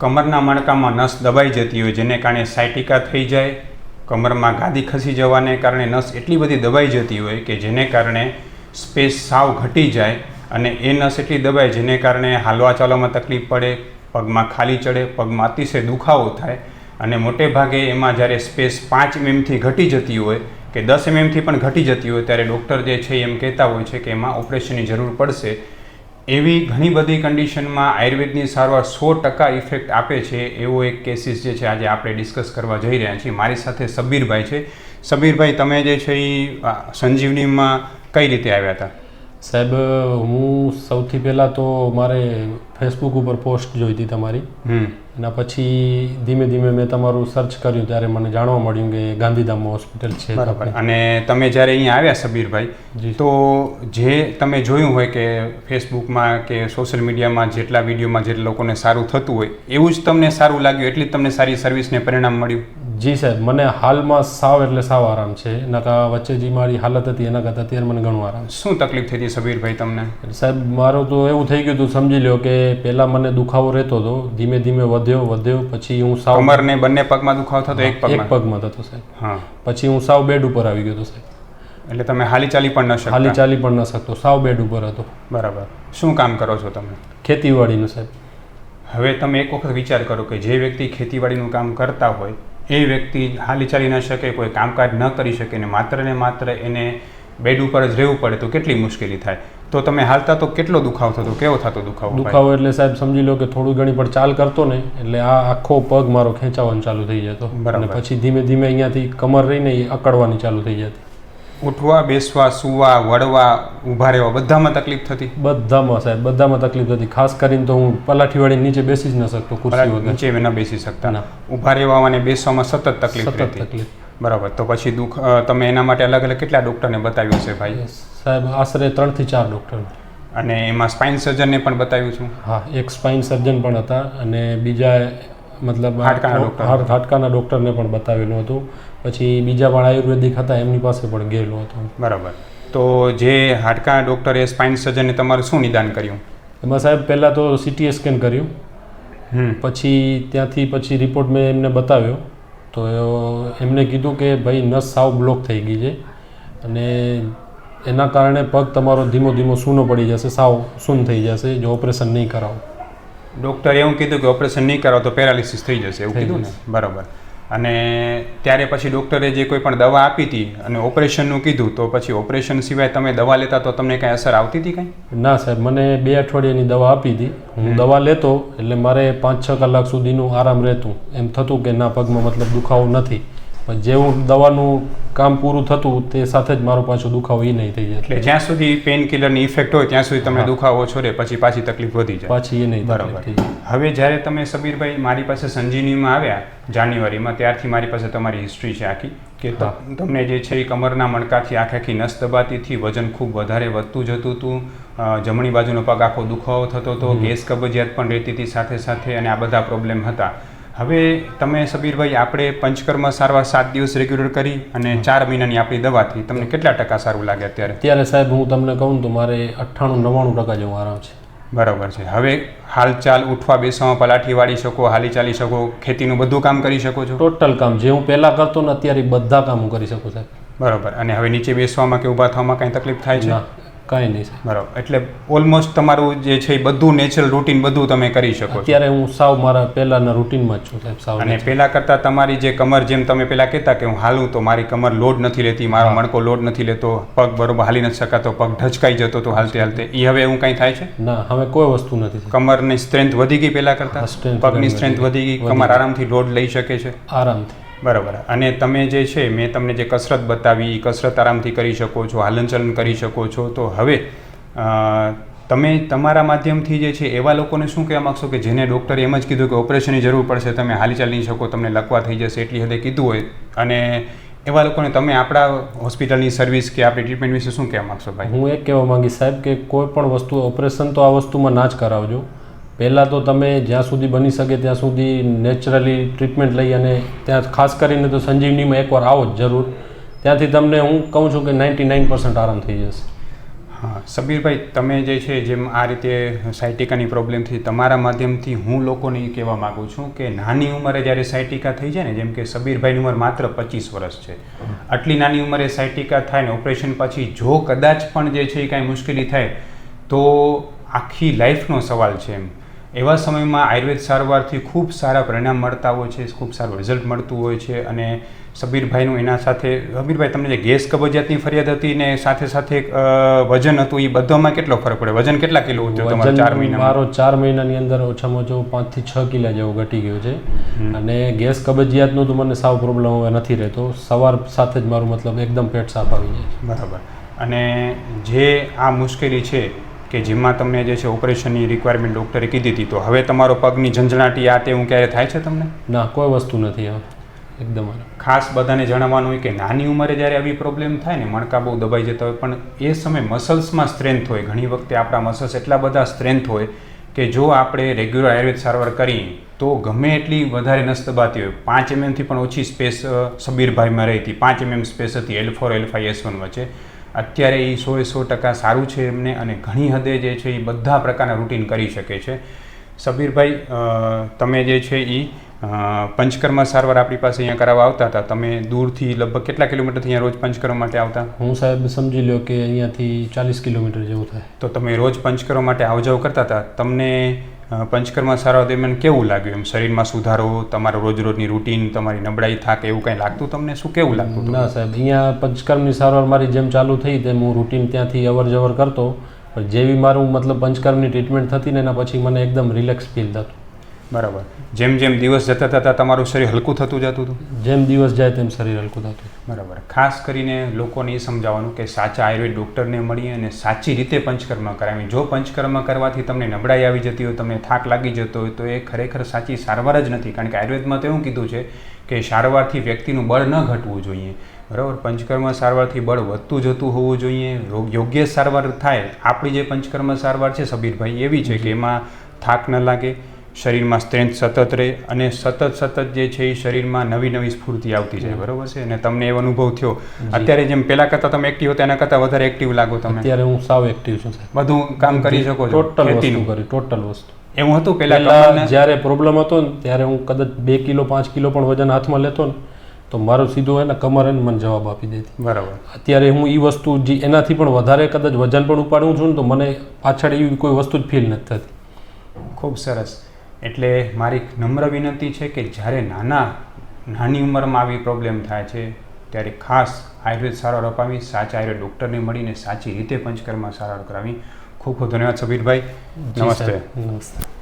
કમરના મણકામાં નસ દબાઈ જતી હોય, જેને કારણે સાયટિકા થઈ જાય, કમરમાં ગાદી ખસી જવાને કારણે નસ એટલી બધી દબાઈ જતી હોય કે જેને કારણે સ્પેસ સાવ ઘટી જાય અને એ નસ એટલી દબાય જેને કારણે હાલવા ચાલવામાં તકલીફ પડે, પગમાં ખાલી ચડે, પગમાં અતિશય દુખાવો થાય અને મોટે ભાગે એમાં જ્યારે સ્પેસ પાંચ એમએમથી ઘટી જતી હોય કે દસ એમએમથી પણ ઘટી જતી હોય ત્યારે ડૉક્ટર જે છે એમ કહેતા હોય છે કે એમાં ઓપરેશનની જરૂર પડશે એવી ઘણી બધી કન્ડિશનમાં આયુર્વેદની સારવાર સો ટકા ઇફેક્ટ આપે છે, એવો એક કેસીસ જે છે આજે આપણે ડિસ્કસ કરવા જઈ રહ્યા છીએ. મારી સાથે સબીરભાઈ છે. સબીરભાઈ, તમે જે છે એ સંજીવનીમાં કઈ રીતે આવ્યા હતા? સાહેબ, હું સૌથી પહેલાં તો મારે ફેસબુક ઉપર પોસ્ટ જોઈ હતી તમારી. એના પછી ધીમે ધીમે મેં તમારું સર્ચ કર્યું ત્યારે મને જાણવા મળ્યું કે ગાંધીધામ હોસ્પિટલ છે બરાબર. અને તમે જ્યારે અહીંયા આવ્યા સબીરભાઈ જી. તો જે તમે જોયું હોય કે ફેસબુકમાં કે સોશિયલ મીડિયામાં જેટલા વિડીયોમાં જેટલા લોકોને સારું થતું હોય એવું જ તમને સારું લાગ્યું એટલી જ તમને સારી સર્વિસને પરિણામ મળ્યું? જી સાહેબ મને હાલમાં સાવ એટલે સાવ આરામ છે. નકા વચ્ચે જે મારી હાલત હતી એના કરતાં અત્યારે મને ઘણું આરામ શું તકલીફ થઈ હતી સબીરભાઈ તમને? સાહેબ મારું તો એવું થઈ ગયું હતું સમજી લો કે પહેલાં મને દુખાવો રહેતો હતો. ધીમે ધીમે વધ્યો વધ્યો પછી હું સાવ કમરને બંને પગમાં દુખાવો થતો એક એક પગમાં? પગમાં થતો સાહેબ. હા. પછી હું સાવ બેડ ઉપર આવી ગયો હતો સાહેબ. એટલે તમે હાલી ચાલી પણ ન હાલી ચાલી પણ ન શકતો સાવ બેડ ઉપર હતો. બરાબર. શું કામ કરો છો તમે? ખેતીવાડીનું સાહેબ. હવે તમે એક વખત વિચાર કરો કે જે વ્યક્તિ ખેતીવાડીનું કામ કરતા હોય એ વ્યક્તિ હાલી ચાલી ન શકે કોઈ કામકાજ ન કરી શકે ને માત્ર ને માત્ર એને બેડ ઉપર જ રહેવું પડે તો કેટલી મુશ્કેલી થાય તો તમે હાલતા તો કેટલો દુખાવો થતો કેવો થતો દુખાવો? દુખાવો એટલે સાહેબ સમજી લો કે થોડું ઘણી પણ ચાલ કરતો ને એટલે આ આખો પગ મારો ખેંચાવાનો ચાલુ થઈ જતો બરાબર. અને પછી ધીમે ધીમે અહીંયાથી કમર રહીને એ અકડવાની ચાલુ થઈ જતી ઉઠવા બેસવા સૂવા વળવા ઊભા રહેવા બધામાં તકલીફ થતી? બધામાં સાહેબ બધામાં તકલીફ થતી. ખાસ કરીને તો હું પલાઠી વાળી નીચે બેસી જ ન શકતો ખુરશી નીચે ન બેસી શકતા. ના. ઊભા રહેવામાં અને બેસવામાં સતત તકલીફ સતત તકલીફ. બરાબર. તો પછી દુઃખ તમે એના માટે અલગ અલગ કેટલા ડૉક્ટરને બતાવ્યું છે ભાઈ? સાહેબ આશરે ત્રણથી ચાર ડૉક્ટર. અને એમાં સ્પાઇન સર્જનને પણ બતાવ્યું છું? હા એક સ્પાઇન સર્જન પણ હતા અને બીજા મતલબ હાડકાના ડૉક્ટર. હાડ- હાડકાના ડૉક્ટરને પણ બતાવેલું હતું. પછી બીજા પણ આયુર્વેદિક હતા એમની પાસે પણ ગયેલો હતો. બરાબર. તો જે હાડકા ડૉક્ટરે સ્પાઇન સર્જને તમારું શું નિદાન કર્યું? એમાં સાહેબ પહેલાં તો સીટી સ્કેન કર્યું. પછી ત્યાંથી પછી રિપોર્ટ મેં એમને બતાવ્યો. તો એમને કીધું કે ભાઈ નસ સાવ બ્લોક થઈ ગઈ છે. અને એના કારણે પગ તમારો ધીમો ધીમો સૂનો પડી જશે સાવ સૂન થઈ જશે જો ઓપરેશન નહીં કરાવો. ડૉક્ટરે એવું કીધું કે ઓપરેશન નહીં કરો તો પેરાલિસિસ થઈ જશે એવું કીધું ને? બરાબર. અને ત્યારે પછી ડૉક્ટરે જે કોઈ પણ દવા આપી હતી અને ઓપરેશનનું કીધું તો પછી ઓપરેશન સિવાય તમે દવા લેતા તો તમને કાંઈ અસર આવતી હતી કાંઈ? ના સાહેબ મને બે અઠવાડિયાની દવા આપી હતી. હું દવા લેતો એટલે મારે પાંચ છ કલાક સુધીનું આરામ રહેતું. એમ થતું કે ના પગમાં મતલબ દુખાવો નથી. પણ જેવું દવાનું કામ પૂરું થતું તે સાથે જ મારો પાછો દુખાવો એ નહીં થઈ જાય. એટલે જ્યાં સુધી પેન કિલરની ઇફેક્ટ હોય ત્યાં સુધી તમને દુખાવો ઓછો રહે પછી પાછી તકલીફ વધી જાય. પાછી એ નહીં બરાબર. હવે જ્યારે તમે સબીરભાઈ મારી પાસે સંજીવનીમાં આવ્યા જાન્યુઆરીમાં ત્યારથી મારી પાસે તમારી હિસ્ટ્રી છે આખી કે તમને જે છે એ કમરના મણકાથી આખી આખી નસ દબાતીથી વજન ખૂબ વધારે વધતું જતું હતું જમણી બાજુનો પગ આખો દુખાવો થતો હતો ગેસ કબજિયાત પણ રહેતી હતી સાથે સાથે અને આ બધા પ્રોબ્લેમ હતા. હવે તમે સબીરભાઈ આપણે પંચકર્મ સારવાર સાત દિવસ રેગ્યુલર કરી અને ચાર મહિનાની આપણી દવાથી તમને કેટલા ટકા સારું લાગે અત્યારે? અત્યારે સાહેબ હું તમને કહું તો મારે અઠ્ઠાણું નવ્વાણું ટકા જેવું આરામ છે. બરાબર છે. હવે હાલચાલ ઉઠવા બેસવામાં પલાઠી વાળી શકો હાલી ચાલી શકો ખેતીનું બધું કામ કરી શકો છો? ટોટલ કામ જે હું પહેલાં કરતો ને અત્યારે બધા કામ હું કરી શકું સાહેબ. બરાબર. અને હવે નીચે બેસવામાં કે ઊભા થવામાં કાંઈ તકલીફ થાય છે? કાંઈ નહીં સાહેબ. બરાબર. એટલે ઓલમોસ્ટ તમારું જે છે એ બધું નેચરલ રૂટીન બધું તમે કરી શકો છો. અત્યારે હું સાવ મારા પહેલાના રૂટીનમાં જ છું સાહેબ સાવ અને પહેલા કરતાં તમારી જે કમર જેમ તમે પહેલા કહેતા કે હું હાલું તો મારી કમર લોડ નથી લેતી મારો. મણકો લોડ નથી લેતો પગ બરોબર હાલી નથી શકાતો પગ ઢચકાઈ જતો તો હાલતે હાલતે. એ હવે એવું કાંઈ થાય છે? ના હવે કોઈ વસ્તુ નથી કમરની સ્ટ્રેન્થ વધી ગઈ પહેલા કરતાં? પગની સ્ટ્રેન્થ વધી ગઈ કમર આરામથી લોડ લઈ શકે છે? આરામથી. બરાબર. અને તમે જે છે, મેં તમને જે કસરત બતાવી કસરત આરામથી કરી શકો છો, હલનચલન કરી શકો છો. તો હવે તમે તમારા માધ્યમથી જે છે, એવા લોકોને શું કહેવા માગશો કે જેને ડૉક્ટરે એમ જ કીધું કે ઓપરેશનની જરૂર પડશે, તમે હાલી ચાલી શકો, તમને લકવા થઈ જશે, એટલી હદે કીધું હોય. અને એવા લોકોને તમે આપણા હોસ્પિટલની સર્વિસ કે આપણી ટ્રીટમેન્ટ વિશે શું કહેવા માગશો ભાઈ? હું એ કહેવા માંગીશ સાહેબ કે કોઈ પણ વસ્તુ, ઓપરેશન તો આ વસ્તુમાં ના જ કરાવજો. પહેલાં તો તમે જ્યાં સુધી બની શકે ત્યાં સુધી નેચરલી ટ્રીટમેન્ટ લઈ અને ત્યાં ખાસ કરીને તો સંજીવનીમાં એકવાર આવો જ જરૂર. ત્યાંથી તમને હું કહું છું કે નાઇન્ટી નાઇન આરામ થઈ જશે. હા, સબીરભાઈ, તમે જે છે, જેમ આ રીતે સાયટિકાની પ્રોબ્લેમથી તમારા માધ્યમથી હું લોકોને કહેવા માગું છું કે નાની ઉંમરે જ્યારે સાયટિકા થઈ જાય ને, જેમ કે સબીરભાઈની ઉંમર માત્ર પચીસ વર્ષ છે, આટલી નાની ઉંમરે સાયટિકા થાય ને, ઓપરેશન પછી જો કદાચ પણ જે છે એ કાંઈ મુશ્કેલી થાય, તો આખી લાઈફનો સવાલ છે એમ. એવા સમયમાં આયુર્વેદ સારવારથી ખૂબ સારા પરિણામ મળતા હોય છે ખૂબ સારું રિઝલ્ટ મળતું હોય છે અને સબીરભાઈનું એના સાથે સબીરભાઈ તમને જે ગેસ કબજિયાતની ફરિયાદ હતી ને સાથે સાથે વજન હતું એ બધામાં કેટલો ફરક પડે વજન કેટલા કિલો હતું તમારા? ચાર મહિના મારો ચાર મહિનાની અંદર ઓછામાં ઓછો પાંચથી છ કિલા જેવો ઘટી ગયો છે. અને ગેસ કબજિયાતનું તો મને સાવ પ્રોબ્લેમ હવે નથી રહેતો. સવાર સાથે જ મારું મતલબ એકદમ પેટ સાફ આવી જાય બરાબર. અને જે આ મુશ્કેલી છે કે જેમાં તમને જે છે ઓપરેશનની રિક્વાયરમેન્ટ ડૉક્ટરે કીધી હતી તો હવે તમારો પગની ઝંઝણાટી આ તે હું ક્યારે થાય છે તમને? ના કોઈ વસ્તુ નથી હવે એકદમ ખાસ બધાને જણાવવાનું હોય કે નાની ઉંમરે જ્યારે આવી પ્રોબ્લેમ થાય ને મણકા બહુ દબાઈ જતા હોય પણ એ સમયે મસલ્સમાં સ્ટ્રેન્થ હોય. ઘણી વખતે આપણા મસલ્સ એટલા બધા સ્ટ્રેન્થ હોય કે જો આપણે રેગ્યુલર આયુર્વેદ સારવાર કરીએ તો ગમે એટલી વધારે નસ દબાતી હોય. પાંચ એમએમથી પણ ઓછી સ્પેસ સબીરભાઈમાં રહી હતી. પાંચ એમએમ સ્પેસ હતી L four L five S one વચ્ચે. અત્યારે એ સો સો ટકા સારું છે એમને અને ઘણી હદે જે છે એ બધા પ્રકારના રૂટીન કરી શકે છે. સબીરભાઈ તમે જે છે એ પંચકર્મ સારવાર આપણી પાસે અહીંયા કરાવવા આવતા હતા. તમે દૂરથી લગભગ કેટલા કિલોમીટરથી અહીંયા રોજ પંચકર્મ માટે આવતા? હું સાહેબ સમજી લ્યો કે અહીંયાથી ચાલીસ કિલોમીટર જેવું થાય. તો તમે રોજ પંચકર્મ માટે આવ જાવ કરતા હતા. તમને પંચકર્મ સારવાર દરમિયાન કેવું લાગ્યું? એમ શરીરમાં સુધારો, તમારો રોજ રોજની રૂટીન, તમારી નબળાઈ થાક, એવું કંઈ લાગતું તમને? શું કેવું લાગતું ના સાહેબ, અહીંયા પંચકર્મની સારવાર મારી જેમ ચાલુ થઈ તેમ હું રૂટીન ત્યાંથી અવર જવર કરતો. પણ જેવી મારું મતલબ પંચકર્મની ટ્રીટમેન્ટ થતી ને એના પછી મને એકદમ રિલેક્સ ફીલ થતું. બરાબર. જેમ જેમ દિવસ જતા થતા તમારું શરીર હલકું થતું જતું હતું? જેમ દિવસ જાય તેમ શરીર હલકું થતું બરાબર. ખાસ કરીને લોકોને એ સમજાવવાનું કે સાચા આયુર્વેદ ડૉક્ટરને મળીએ અને સાચી રીતે પંચકર્મ કરાવી જો પંચકર્મ કરવાથી તમને નબળાઈ આવી જતી હોય તમને થાક લાગી જતો હોય તો એ ખરેખર સાચી સારવાર જ નથી. કારણ કે આયુર્વેદમાં તો એવું કીધું છે કે સારવારથી વ્યક્તિનું બળ ન ઘટવું જોઈએ. બરાબર? પંચકર્મ સારવારથી બળ વધતું જતું હોવું જોઈએ. રોગ યોગ્ય સારવાર થાય. આપણી જે પંચકર્મ સારવાર છે સબીરભાઈ એવી છે કે એમાં થાક ન લાગે. શરીરમાં સ્ટ્રેન્થ સતત રહે અને સતત સતત જે છે એ શરીરમાં નવી નવી સ્ફૂર્તિ આવતી જાય બરોબર છે? અને તમને એવો અનુભવ થયો? અત્યારે જેમ પહેલાં કરતાં તમે એક્ટિવ હતા એના કરતાં વધારે એક્ટિવ લાગો તમે? અત્યારે હું સાવ એક્ટિવ છું બધું કામ કરી શકો છો? ટોટલ વસ્તુ કરી ટોટલ વસ્તુ. એવું હતું પહેલાં જ્યારે પ્રોબ્લેમ હતો ને ત્યારે હું કદાચ બે કિલો પાંચ કિલો પણ વજન હાથમાં લેતો ને તો મારો સીધો એને કમર એને મને જવાબ આપી દેતી. બરાબર. અત્યારે હું એ વસ્તુ જે એનાથી પણ વધારે કદાચ વજન પણ ઉપાડું છું ને તો મને પાછળ એવી કોઈ વસ્તુ જ ફીલ નથી થતી. ખૂબ સરસ. એટલે મારી નમ્ર વિનંતી છે કે જ્યારે નાના નાની ઉંમરમાં આવી પ્રોબ્લેમ થાય છે ત્યારે ખાસ આયુર્વેદ સારવાર અપાવી સાચા આયુર્વેદ ડૉક્ટરને મળીને સાચી રીતે પંચકર્મ સારવાર કરાવી. ખૂબ ખૂબ ધન્યવાદ સબીરભાઈ. નમસ્તે. નમસ્તે.